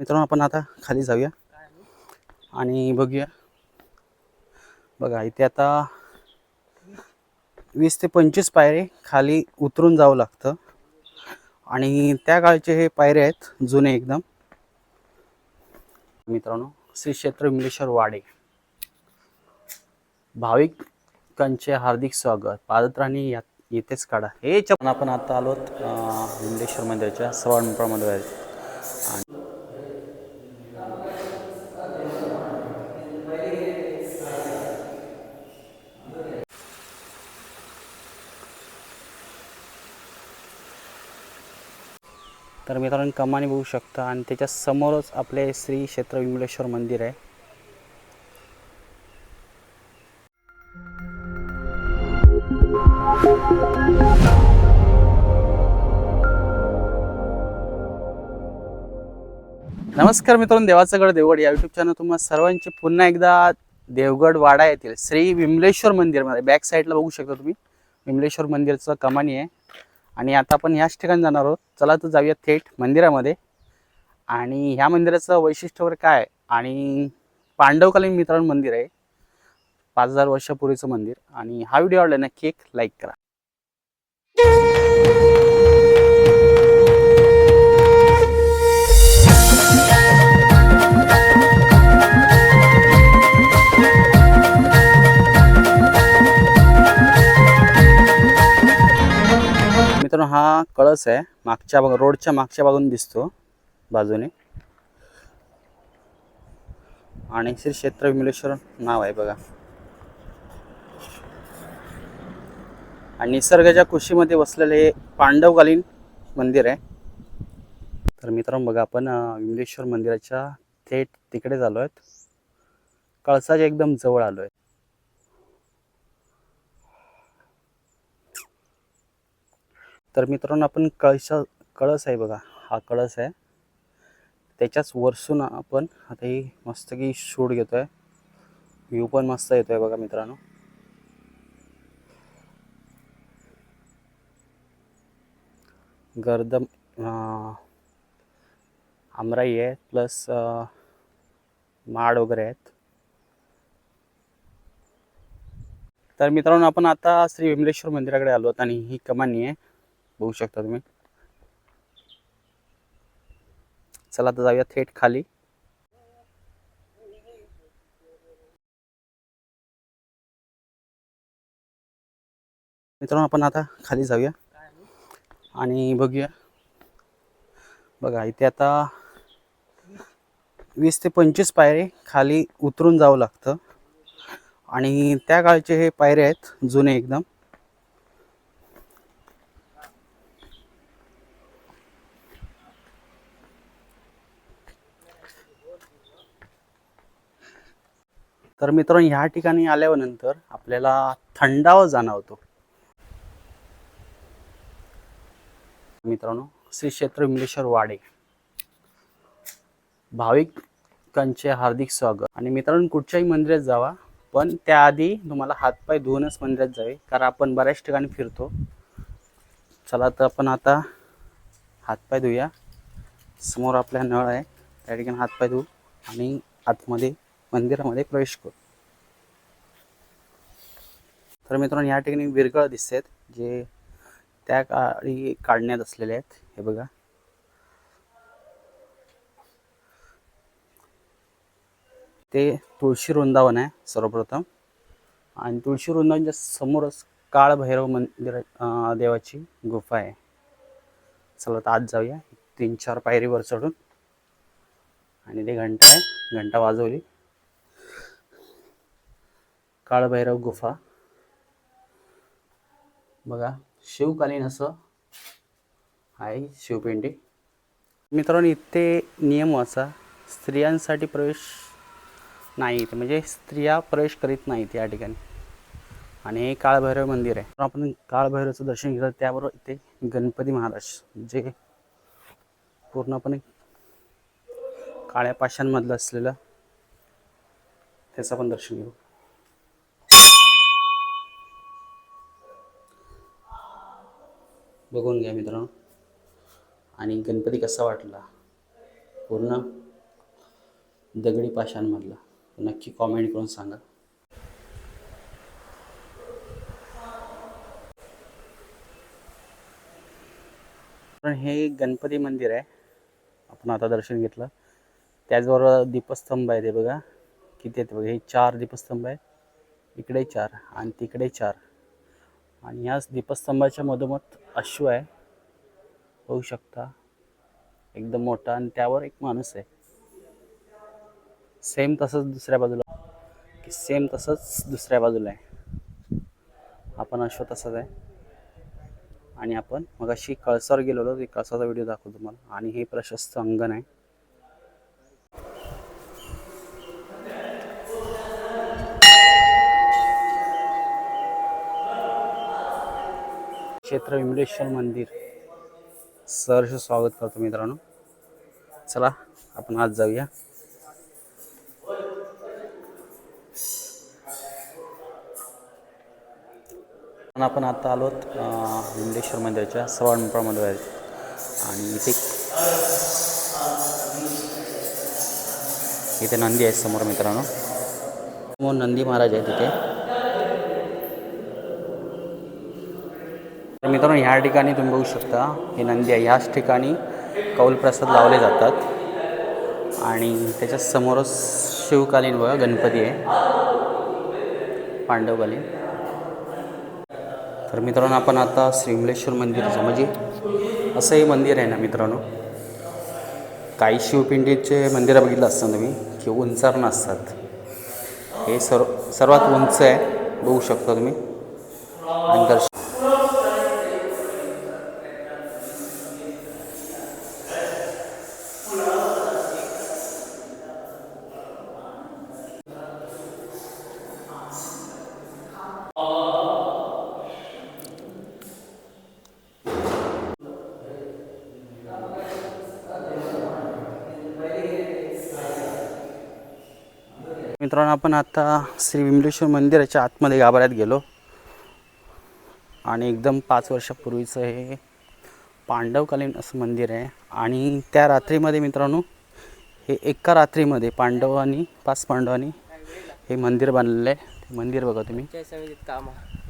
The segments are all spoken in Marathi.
मित्रांनो आपण आता खाली जाऊया आणि बघूया. बघा इथे आता वीस ते पंचवीस पायरे खाली उतरून जावं लागतं. आणि त्या काळचे हे पायरे आहेत जुने एकदम. मित्रांनो श्री क्षेत्र विमलेश्वर वाडे. भाविकांचे हार्दिक स्वागत. पादत्राणी या येथेच काढा. हे आपण आता आलो विमलेश्वर मंदिराच्या सवाणपुरामध्ये आणि तर मित्रांनो कमानी बघू शकता. आणि त्याच्या समोरच आपले श्री क्षेत्र विमलेश्वर मंदिर आहे. नमस्कार मित्रांनो देवाचं गड देवगड या युट्यूब चॅनल तुम्हाला सर्वांचे पुन्हा एकदा देवगड वाडा येथील श्री विमलेश्वर मंदिरमध्ये बॅक साईडला बघू शकता तुम्ही. विमलेश्वर मंदिरचं कमानी आहे. आणि आता आपण ह्याच ठिकाणी जाणार आहोत. चला तर जाऊया थेट मंदिरामध्ये. आणि ह्या मंदिराचं वैशिष्ट्यवर काय? आहे? आणि पांडवकालीन मित्रांनो मंदिर आहे. पाच हजार वर्षापूर्वीचं मंदिर. आणि हा व्हिडिओ आवडला नक्की एक लाईक करा. हा आहे. मागच्या बाजू रोडच्या मागच्या बाजून दिसतो बाजूने. आणि श्री क्षेत्र विमलेश्वर नाव आहे बघा. आणि निसर्गाच्या कुशीमध्ये वसलेले हे पांडवकालीन मंदिर आहे. तर मित्रांनो बघा आपण विमलेश्वर मंदिराच्या थेट तिकडे आलो आहेत कळसाच्या एकदम जवळ आलो आहे तर मित्रांनो आपण कळशा कळस आहे बघा. हा कळस आहे. त्याच्याच वरसून आपण आता ही मस्त की शूट घेतोय. व्ह्यू पण मस्त येतोय बघा मित्रांनो. गर्द आमराई आहे प्लस माड वगैरे आहेत. तर मित्रांनो आपण आता श्री विमलेश्वर मंदिराकडे आलो आहोत आणि ही कमानी आहे. बघू शकता तुम्ही. चला आता जाऊया थेट खाली. मित्रांनो आपण आता खाली जाऊया आणि बघूया. बघा इथे आता वीस ते पंचवीस पायरे खाली उतरून जावं लागतं. आणि त्या काळचे हे पायरे आहेत जुने एकदम. तर मित्रांनो ह्या ठिकाणी आल्यानंतर आपल्याला थंडावा जाणवतो. मित्रांनो श्री क्षेत्र विमलेश्वर वाडे. भाविकांचे हार्दिक स्वागत. आणि मित्रांनो कुठच्याही मंदिरात जावा पण त्याआधी तुम्हाला हातपाय धुवूनच मंदिरात जावे कारण आपण बऱ्याच ठिकाणी फिरतो. चला तर आपण आता हातपाय धुया समोर आपल्या नळ आहे त्या ठिकाणी हातपाय धुवू आणि आतमध्ये मंदिरामध्ये प्रवेश करू. तर मित्रांनो या ठिकाणी विरगळ दिसत जे त्या काळी काढण्यात असलेले आहेत. हे बघा. ते तुळशी वृंदावन आहे सर्वप्रथम. आणि तुळशी वृंदावनच्या समोरच काळ भैरव मंदिर देवाची गुफा आहे. चला तर आज जाऊया. तीन चार पायरीवर चढून. आणि ते घंटा आहे. घंटा वाजवली. काळभैरव गुफा. बघा शिवकालीन असं आहे शिवपिंडी. मित्रांनो इथे नियम वाचा स्त्रियांसाठी प्रवेश नाही इथे म्हणजे स्त्रिया प्रवेश करीत नाहीत या ठिकाणी. आणि हे काळभैरव मंदिर आहे. आपण काळभैरवचं दर्शन घेतलं त्याबरोबर इथे गणपती महाराज जे पूर्णपणे काळ्या पाशांमधलं असलेलं त्याचं पण दर्शन घेऊ. बघून घ्या मित्रांनो. आणि गणपती कसा वाटला? पूर्ण दगडी पाषाणमधला. नक्की कॉमेंट करून सांगा. पण हे गणपती मंदिर आहे. आपण आता दर्शन घेतलं. त्याचबरोबर दीपस्तंभ आहे ते बघा. किती आहेत बघा. हे चार दीपस्तंभ आहे इकडे चार आणि तिकडे चार. आणि ह्याच दीपस्तंभाच्या मधोमध अश्व आहे. होऊ शकता. एकदम मोठा आणि त्यावर एक माणूस आहे. सेम तसंच दुसऱ्या बाजूला. की सेम तसंच दुसऱ्या बाजूला आहे. आपण अश्व तसंच आहे. आणि आपण मग अशी कळसावर गेलेलो ते कळसाचा व्हिडिओ दाखवतो तुम्हाला. आणि हे प्रशस्त अंगण आहे. क्षेत्र विमलेश्वर मंदिर. सहर्ष स्वागत करतो मित्रांनो. चला आपण आज जाऊया. आपण आता आलो विमलेश्वर मंदिराच्या सवाणपुरामध्ये आहे आणि इथे इथे नंदी आहे समोर मित्रांनो. समोर नंदी महाराज आहे तिथे मित्रांनो ह्या ठिकाणी तुम्ही बघू शकता हे नंदी आहे. ह्याच ठिकाणी कौलप्रसाद लावले जातात. आणि त्याच्या समोरच शिवकालीन बघा गणपती आहे. पांडवकालीन. तर मित्रांनो आपण आता श्रीमलेश्वर मंदिराचं म्हणजे असं हे मंदिर आहे ना मित्रांनो? काही शिवपिंडीचे मंदिरं बघितलं असतं तुम्ही? की उंचार नसतात. हे सर्व सर्वात उंच आहे. बघू शकता तुम्ही. आणि दर्शन मित्रांनो आपण आता श्री विमलेश्वर मंदिराच्या आतमध्ये गाभाऱ्यात गेलो. आणि एकदम पाच वर्षापूर्वीचं हे पांडवकालीन असं मंदिर आहे. आणि त्या रात्रीमध्ये मित्रांनो हे एका रात्रीमध्ये पांडवांनी पाच पांडवांनी हे मंदिर बांधलेलं आहे. ते मंदिर बघा तुम्ही.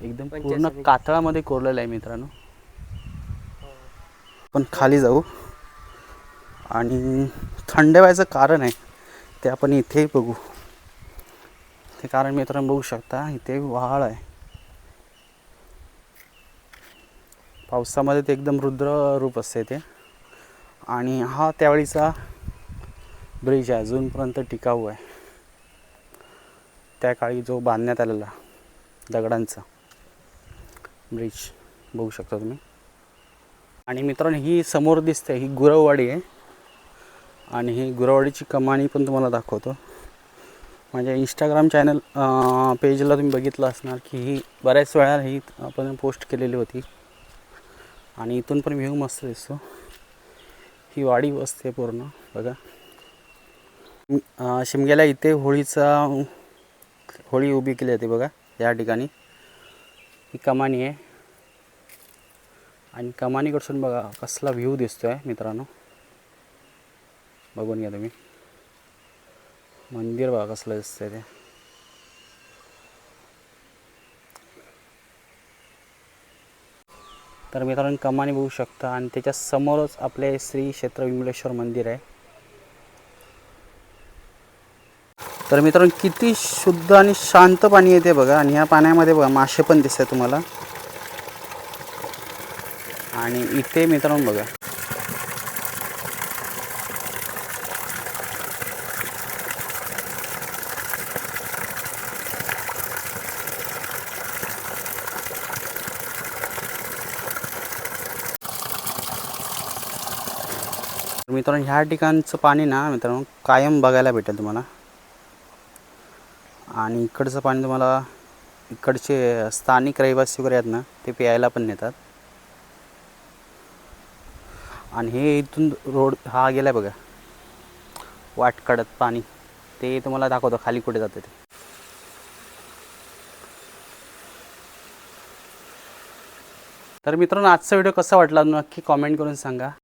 एकदम पूर्ण. कातळामध्ये कोरलेलं आहे मित्रांनो. पण खाली जाऊ. आणि थंड व्हायचं कारण आहे ते आपण इथे बघू. ते कारण मित्रांनो बघू शकता इथे वहाळ आहे. पावसामध्ये ते एकदम रुद्र रूप असते ते. आणि हा त्यावेळीचा ब्रिज आहे अजूनपर्यंत टिकाऊ आहे. त्या काळी जो बांधण्यात आलेला दगडांचा ब्रिज बघू शकता तुम्ही. आणि मित्रांनो ही समोर दिसते ही गुरववाडी आहे. आणि ही गुरववाडीची कमानी पण तुम्हाला दाखवतो. माझ्या इंस्टाग्राम चॅनल पेजला तुम्ही बघितलं असणार की ही बऱ्याच वेळा ही आपण पोस्ट केलेली होती. आणि इथून पण व्ह्यू मस्त दिसतो. ही वाडी बसते पूर्ण बघा. शिमग्याला इथे होळीचा होळी उभी केली होती बघा या ठिकाणी. ही कमानी आहे. आणि कमानीकडसून बघा कसला व्ह्यू दिसतो आहे मित्रांनो. बघून घ्या तुम्ही. मंदिर बघा कसलं दिसतंय ते. तर मित्रांनो कमानी बघू शकता. आणि त्याच्या समोरच आपले श्री क्षेत्र विमलेश्वर मंदिर आहे. तर मित्रांनो किती शुद्ध आणि शांत पाणी येते बघा. आणि या पाण्यामध्ये बघा मासे पण दिसत तुम्हाला. आणि इथे मित्रांनो बघा. मित्रांनो ह्या ठिकाणचं पाणी ना मित्रांनो कायम बघायला भेटेल तुम्हाला. आणि इकडचं पाणी तुम्हाला इकडचे स्थानिक रहिवासी वगैरे आहेत ना ते प्यायला पण नेतात. आणि हे इथून रोड हा गेला बघा. वाट काढत पाणी. ते तुम्हाला दाखवतो खाली कुठे जातं ते. तर मित्रांनो आजचा व्हिडिओ कसा वाटला? नक्की कॉमेंट करून सांगा.